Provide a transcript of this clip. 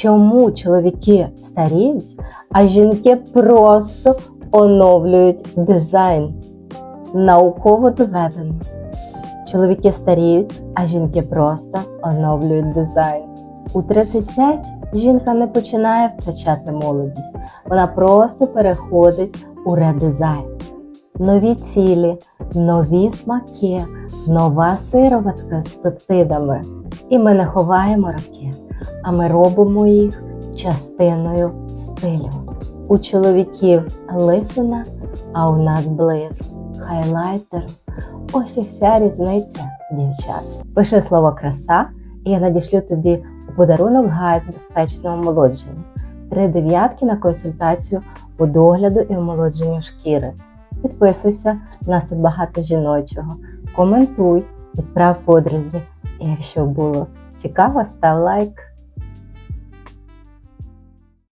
чому чоловіки старіють, а жінки просто оновлюють дизайн. Науково доведено. Чоловіки старіють, а жінки просто оновлюють дизайн. У 35 жінка не починає втрачати молодість, вона просто переходить у редизайн. Нові цілі, нові смаки, нова сироватка з пептидами. І ми не ховаємо роки, а ми робимо їх частиною стилю. У чоловіків лисина, а у нас блиск хайлайтер. Ось і вся різниця, дівчат. Пиши слово краса, і я надішлю тобі у подарунок гайд з безпечного омолодження. Три дев'ятки на консультацію по догляду і омолодженню шкіри. Підписуйся, у нас тут багато жіночого. Коментуй, відправ подрузі. І якщо було цікаво, став лайк.